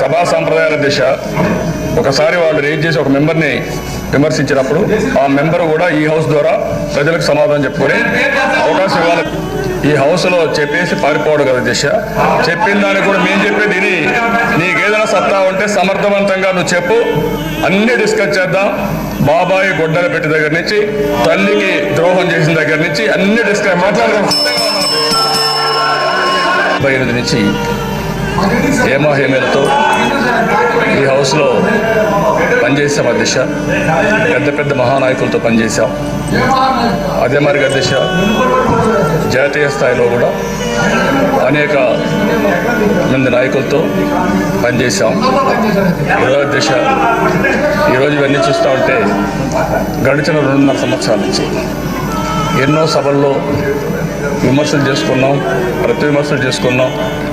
సభా సంప్రదాయాల దిశ. ఒకసారి వాళ్ళు రేజ్ చేసి ఒక మెంబర్ని విమర్శించినప్పుడు ఆ మెంబర్ కూడా ఈ హౌస్ ద్వారా ప్రజలకు సమాధానం చెప్పుకొని అవకాశం ఇవ్వాలి. ఈ హౌస్లో చెప్పేసి పారిపోవడం కదా దిశ. చెప్పిన దానికి కూడా మేము చెప్పేది ఇది. నీకేదైనా సత్తా ఉంటే సమర్థవంతంగా నువ్వు చెప్పు. అన్ని డిస్కస్ చేద్దాం. బాబాయి గొడ్డల పెట్టి దగ్గర నుంచి తల్లికి ద్రోహం చేసిన దగ్గర నుంచి అన్ని డిస్కస్ మాట్లాడదాం. డెబ్బై ఎనిమిది నుంచి హేమేలతో ఈ హౌస్లో పనిచేసాం అధ్యక్ష పెద్ద పెద్ద మహానాయకులతో పనిచేశాం. అదే మరి అధ్యక్ష జాతీయ స్థాయిలో కూడా అనేక మంది నాయకులతో పనిచేశాం. ఈరోజు అధ్యక్ష ఈరోజు ఇవన్నీ చూస్తూ ఉంటే గడిచిన రెండున్నర సంవత్సరాల నుంచి ఎన్నో సభల్లో విమర్శలు చేసుకున్నాం ప్రతి విమర్శలు చేసుకున్నాం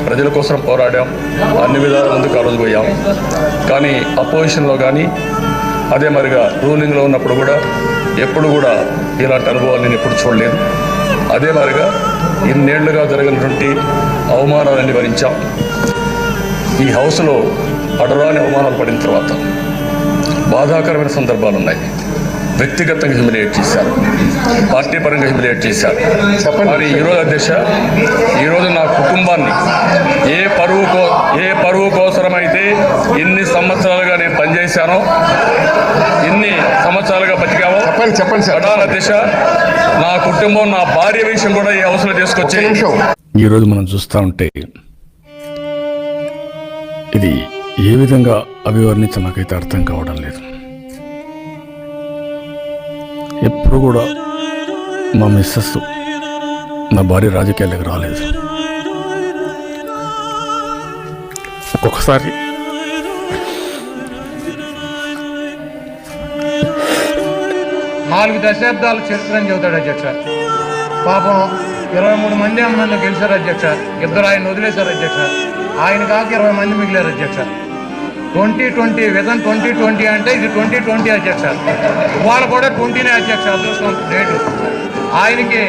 ప్రజల కోసం పోరాడాం అన్ని విధాల ముందుకు ఆ రోజు పోయాం. కానీ అపోజిషన్లో కానీ అదే మరిగా రూలింగ్లో ఉన్నప్పుడు కూడా ఎప్పుడు కూడా ఇలాంటి అనుభవాలు నేను ఎప్పుడు చూడలేదు. అదే మరిగా ఇన్నేళ్ళుగా జరిగినటువంటి అవమానాలన్నీ భరించాం. ఈ హౌస్లో అడరాని అవమానాలు పడిన తర్వాత బాధాకరమైన సందర్భాలు ఉన్నాయి. వ్యక్తిగతంగా హ్యూమిలేట్ చేశారు. పార్టీ పరంగా హ్యూమిలేట్ చేశారు. మరి ఈరోజు అధ్యక్ష ఈరోజు నా కుటుంబాన్ని ఏ పరువు కో ఏ పరువు కోసమైతే ఇన్ని సంవత్సరాలుగా నేను పనిచేశానో ఇన్ని సంవత్సరాలుగా బతికామో చెప్పండి చెప్పండి సార్. ప్రధాన దిశ నా కుటుంబం నా భార్య విషయం కూడా ఈ అవసరం నిమిషం. ఈరోజు మనం చూస్తూ ఉంటే ఇది ఏ విధంగా అభివర్ణించ నాకైతే అర్థం కావడం లేదు. ఎప్పుడు కూడా మా మిస్సెస్ నా భార్య రాజకీయాలకు రాలేదు. ఒక్కొక్కసారి నాలుగు దశాబ్దాలు చరిత్ర చెబుతాడు అధ్యక్ష. పాపం ఇరవై మూడు మంది అమ్మ గెలిచారు అధ్యక్ష. ఇద్దరు ఆయన వదిలేశారు అధ్యక్ష. ఆయన కాక ఇరవై మంది మిగిలారు అధ్యక్ష. Twenty twenty vision twenty twenty అంటే ఇది ట్వంటీ ట్వంటీ అధ్యక్ష. ఇవాళ కూడా ట్వంటీనే అధ్యక్ష అదృష్టం ఆయనకి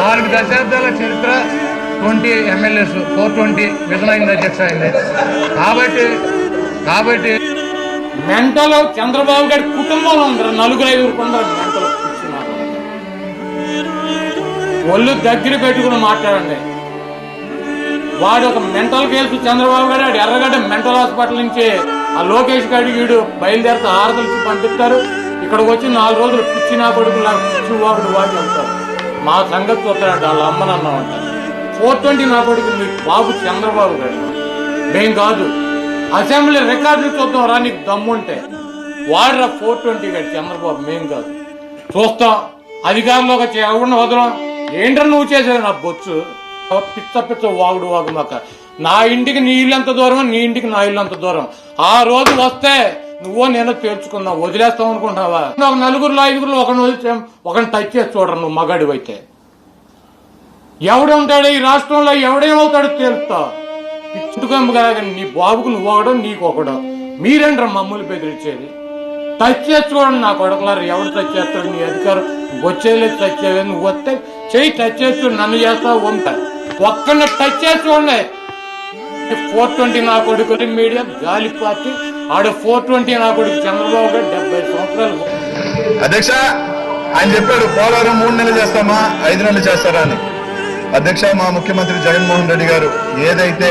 నాలుగు దశాబ్దాల చరిత్ర twenty MLAs four twenty vision అయింది అధ్యక్ష అయింది కాబట్టి కాబట్టి మెంటలో చంద్రబాబు గారి కుటుంబంలో అందరు నలుగురు ఐదుగురు కొందరు మెంటలో కూర్చున్నారు. ఒళ్ళు దగ్గర పెట్టుకుని మాట్లాడండి. వాడు ఒక మెంటల్ కేసు చంద్రబాబు గారు ఎర్రగడ్డ మెంటల్ హాస్పిటల్ నుంచి ఆ లోకేష్ గారి వీడు బయలుదేరితే ఆరదలిచి పంపిస్తారు. ఇక్కడికి వచ్చి నాలుగు రోజులు పిచ్చి నా కొడుకు నాకు పిచ్చి వాడు వాడు వెళ్తారు మా సంగతి చూస్తాడు వాళ్ళ అమ్మని అన్నామంట ఫోర్ ట్వంటీ నా కొడుకు మీ బాబు చంద్రబాబు గారు. మేం కాదు. అసెంబ్లీ రికార్డులు చూద్దాం రా నీకు దమ్ముంటే. వాడరా ఫోర్ ట్వంటీ గారు చంద్రబాబు మేం కాదు. చూస్తాం. అధికారంలోకి వచ్చి ఎవరిని వదలం? ఏంటో నువ్వు చేసేది నా బొచ్చు? పిచ్చ పిచ్చ వాగుడు వాగు మాక. నా ఇంటికి నీ ఇల్లు ఎంత దూరం నీ ఇంటికి నా ఇల్లు ఎంత దూరం. ఆ రోజు వస్తే నువ్వో నేను తేల్చుకున్నావు వదిలేస్తావు అనుకుంటున్నావా? ఒక నలుగురులో ఐదుగురులో ఒకరిని వదిలి ఒకరిని టచ్ చేసి చూడరు నువ్వు మగాడివి అయితే. ఉంటాడు ఈ రాష్ట్రంలో? ఎవడేమవుతాడో తేలుస్తా పిచ్చుకమ్మ కదా నీ బాబుకు నువ్వు ఒకడం నీకు ఒకడం మీరేంట్రా మమ్మల్ని బెదిరించేది? టచ్ చేసి చూడండి నా కొడకలారు ఎవడు టచ్ చేస్తాడు? నీ అధికారం వచ్చేలేదు టచ్ చేయలేదు. నువ్వు వస్తే చెయ్యి టచ్ చేసి నన్ను చేస్తావు ఉంటా ఒక్కడిని టచ్ చేసి చూడండి. ఫోర్ ట్వంటీ నా కొడుకు మీడియా గాలి పార్టీ ఆడ ఫోర్ ట్వంటీ నా కొడుకు చంద్రబాబు గారు డెబ్బై సంవత్సరాలు అధ్యక్ష ఆయన చెప్పాడు పోలవరం మూడు నెలలు చేస్తామా ఐదు నెలలు చేస్తారా అని. అధ్యక్ష మా ముఖ్యమంత్రి జగన్మోహన్ రెడ్డి గారు ఏదైతే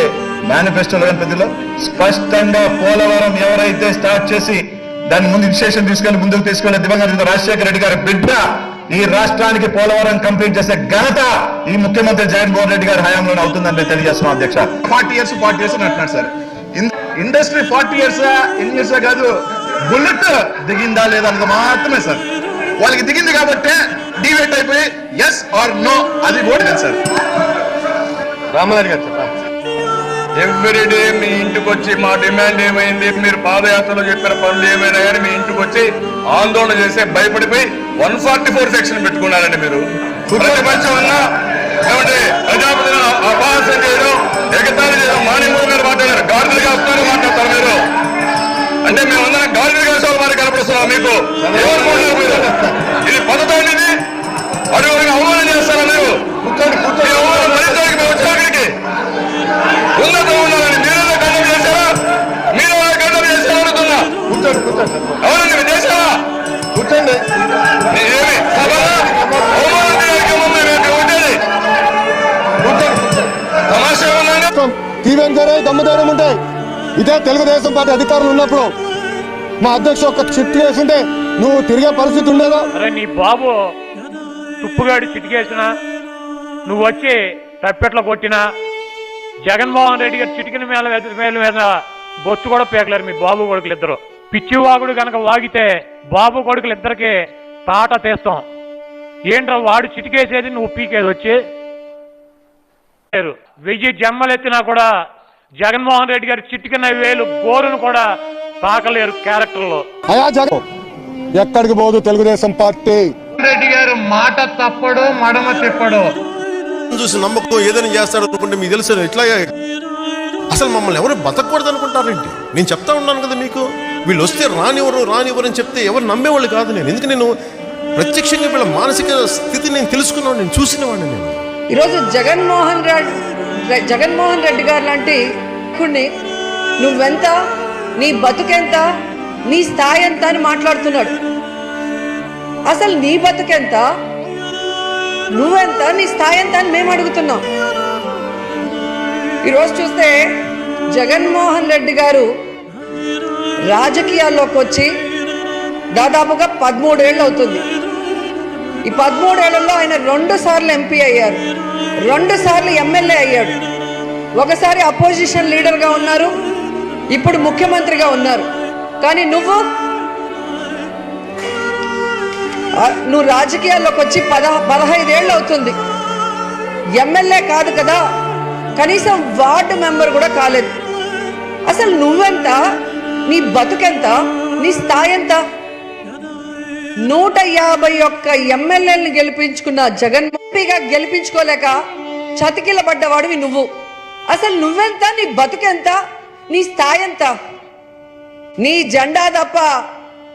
మేనిఫెస్టోలో కనిపించిందో స్పష్టంగా పోలవరం ఎవరైతే స్టార్ట్ చేసి దాన్ని ముందు ఇనిషియేషన్ తీసుకెళ్ళి ముందుకు తీసుకెళ్ళి దివంగత రాజశేఖర రెడ్డి గారి బిడ్డ ఈ రాష్ట్రానికి పోలవరం కంప్లీట్ చేసే ఘనత ఈ ముఖ్యమంత్రి జగన్మోహన్ రెడ్డి గారి హయాంలోనే అవుతుందని తెలియజేస్తున్నాం అధ్యక్ష. ఫార్టీ ఇయర్స్ ఫార్టీ ఇయర్స్ అని అంటున్నాడు sir. In- industry forty years ఎన్ని ఇయర్స్ కాదు బుల్లెట్ దిగిందా లేదా అన్నది మాత్రమే సార్. వాళ్ళకి దిగింది కాబట్టి డివేట్ అయిపోయి ఎస్ ఆర్ నో అది ఓడిపోయింది సార్. రామదారి గారు చెప్పండి. ఎవ్రీడే మీ ఇంటికి వచ్చి మా డిమాండ్ ఏమైంది? మీరు పాదయాత్రలో చెప్పిన పనులు ఏమైనా కానీ మీ ఇంటికి వచ్చి ఆందోళన చేసే భయపడిపోయి వన్ ఫార్టీ ఫోర్ సెక్షన్ పెట్టుకున్నారండి మీరు. ప్రతిపక్షంగా ఏమంటే ప్రజాపతిని అపహాస్యం చేయడం ఎగతాళి చేయడం మాణిమూరు గారు మాట్లాడారు. మాట్లాడతారు మీరు. అంటే మేమందరం వారికి కనపడుస్తున్నాం మీకు ఇది పద్ధతి అవమానం చేస్తారా మీరు? మేము ఉన్నత మీరేదో చేశారా? ఎంకరే దమ్ముధైర్యం ఉంటాయి ఇదే తెలుగుదేశం పార్టీ అధికారులు ఉన్నప్పుడు మా అధ్యక్షుడు ఒక చిట్టు వేసింటే నువ్వు తిరిగే పరిస్థితి ఉండేదా? అరే నీ బాబు తుప్పుగాడి చిటికేసిన నువ్వు వచ్చి తప్పెట్లో కొట్టినా జగన్మోహన్ రెడ్డి గారు చిటికిన మేల మేల మీద బొచ్చు కూడా పేకలేరు మీ బాబు కొడుకులు ఇద్దరు. పిచ్చి వాగుడు కనుక వాగితే బాబు కొడుకులు ఇద్దరికి తాట తీస్తాం. ఏంట్రా వాడు చిటికేసేది నువ్వు పీకేది వచ్చి. వెయ్యి జన్మలెత్తినా కూడా జగన్మోహన్ రెడ్డి గారి చిటికిన వేలు గోరును కూడా తాకలేరు క్యారెక్టర్లో. అయా జగన్ ఎక్కడికి పోదు తెలుగుదేశం పార్టీ. రెడ్డి గారు మాట తప్పడు మడమ తిప్పడు? చూసి నమ్మకం ఏదైనా చేస్తాడు అనుకుంటే మీకు తెలుసు ఇట్లా అసలు మమ్మల్ని ఎవరు బతకూడదు అనుకుంటారేంటి నేను చెప్తా ఉన్నాను కదా మీకు. వీళ్ళు వస్తే రానివ్వరు రానివ్వరు అని చెప్తే ఎవరు నమ్మేవాళ్ళు కాదు నేను. ఎందుకు నేను ప్రత్యక్షంగా వీళ్ళ మానసిక స్థితి నేను తెలుసుకున్నాను నేను చూసిన వాడిని నేను. ఈరోజు జగన్మోహన్ రెడ్డి జగన్మోహన్ రెడ్డి గారు లాంటి కొన్ని నువ్వెంత నీ బతుకెంత నీ స్థాయి ఎంత అని మాట్లాడుతున్నాడు. అసలు నీ బతుకెంత నువ్వెంత నీ స్థాయి ఎంత అని మేము అడుగుతున్నాం. ఈరోజు చూస్తే జగన్మోహన్ రెడ్డి గారు రాజకీయాల్లోకి వచ్చి దాదాపుగా పదమూడేళ్ళు అవుతుంది. ఈ పదమూడేళ్ళలో ఆయన రెండు సార్లు ఎంపీ అయ్యారు. రెండు సార్లు ఎమ్మెల్యే అయ్యాడు. ఒకసారి అపోజిషన్ లీడర్గా ఉన్నారు. ఇప్పుడు ముఖ్యమంత్రిగా ఉన్నారు. కానీ నువ్వు నువ్వు రాజకీయాల్లోకి వచ్చి పద పదహైదేళ్ళు అవుతుంది. ఎమ్మెల్యే కాదు కదా. కనీసం వార్డు మెంబర్ కూడా కాలేదు. అసలు నువ్వెంత? నీ బతుకెంత? నీ స్థాయి ఎంత? నూట యాభై ఒక్క ఎమ్మెల్యేలను గెలిపించుకున్న జగన్ ఎంపీగా గెలిపించుకోలేక చతికిల పడ్డవాడివి నువ్వు. అసలు నువ్వెంత? నీ బతుకెంత? నీ స్థాయి ఎంత? నీ జెండా తప్ప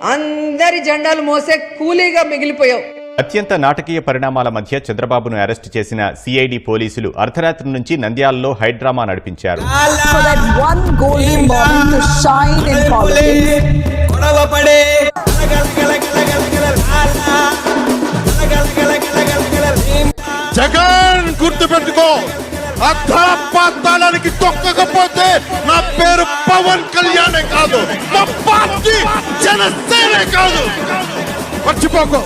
అందరి జెండాలు మోసే కూలీగా మిగిలిపోయావు. అత్యంత నాటకీయ పరిణామాల మధ్య చంద్రబాబును అరెస్టు చేసిన సిఐడి పోలీసులు అర్ధరాత్రి నుంచి నంద్యాలలో హైడ్రామా నడిపించారు. జగన్ గుర్తు పెట్టుకో అర్థపాతాళానికి తొక్కకపోతే నా పేరు పవన్ కళ్యాణే కాదు మా పార్టీ జనసేనే కాదు. మర్చిపోకు.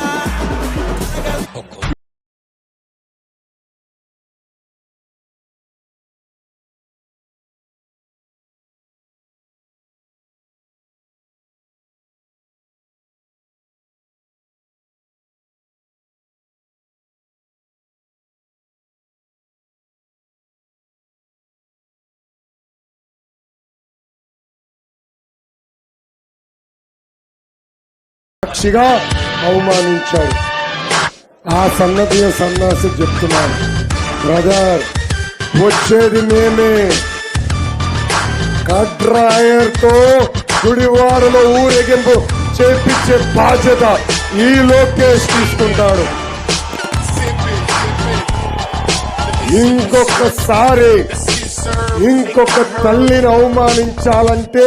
సాక్షిగా అవమానించాడు. ఆ సన్నతియ సన్నాసి చెప్తున్నాను బ్రదర్ వచ్చేది మేమే. కడ్రాయర్తో గుడివాడలో ఊరేగింపు చేపించే బాధ్యత ఈ లోకేష్ తీసుకుంటాడు. ఇంకొకసారి ఇంకొక తల్లిని అవమానించాలంటే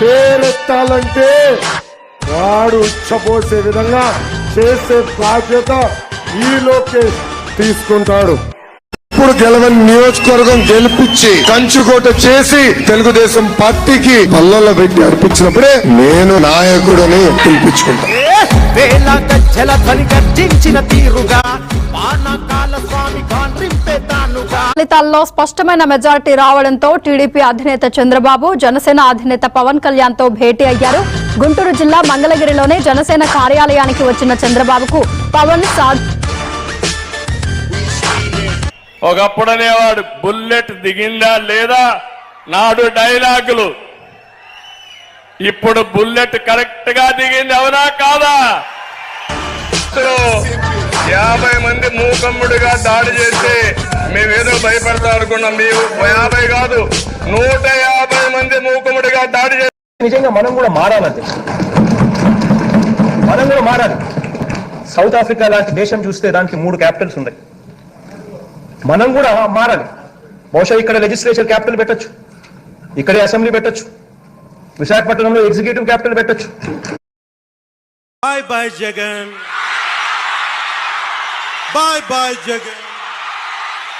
పేరెత్తాలంటే వాడు ఉచ్చపోసే విధంగా చేసే బాధ్యత ఈ లోకేష్ తీసుకుంటాడు. ఇప్పుడు గెలవని నియోజకవర్గం గెలిపించి కంచుకోట చేసి తెలుగుదేశం పార్టీకి పల్లెల్లో పెట్టి అర్పించినప్పుడే నేను నాయకుడని పిలిపించుకుంటా. వేల గజ్జల ధ్వని గర్జించిన తీరుగా స్వామి ఫలితాల్లో స్పష్టమైన మెజారిటీ రావడంతో టీడీపీ అధినేత చంద్రబాబు జనసేన అధినేత పవన్ కళ్యాణ్తో భేటీ అయ్యారు. గుంటూరు జిల్లా మంగళగిరిలోనే జనసేన కార్యాలయానికి వచ్చిన చంద్రబాబుకు పవన్ సా ఒకప్పుడు అనేవాడు బుల్లెట్ దిగిందా లేదా? నాడు డైలాగులు. ఇప్పుడు బుల్లెట్ కరెక్ట్గా దిగింది అవునా కాదా? యాభై మంది మూకమ్ముడిగా దాడి చేస్తే మేమేదో భయపడతాం అనుకున్నాం మేము యాభై కాదు నూట యాభై మంది మూకమ్ముడిగా దాడి చేస్తే నిజంగా మనం కూడా మారాలంటే మనం కూడా మారాలి. సౌత్ ఆఫ్రికా లాంటి దేశం చూస్తే దానికి మూడు క్యాపిటల్స్ ఉన్నాయి. మనం కూడా మారాలి. బహుశా ఇక్కడ లెజిస్లేచర్ క్యాపిటల్ పెట్టొచ్చు. ఇక్కడే అసెంబ్లీ పెట్టొచ్చు. విశాఖపట్నంలో ఎగ్జిక్యూటివ్ క్యాపిటల్ పెట్టొచ్చు. Bye bye Jagan bye bye Jagan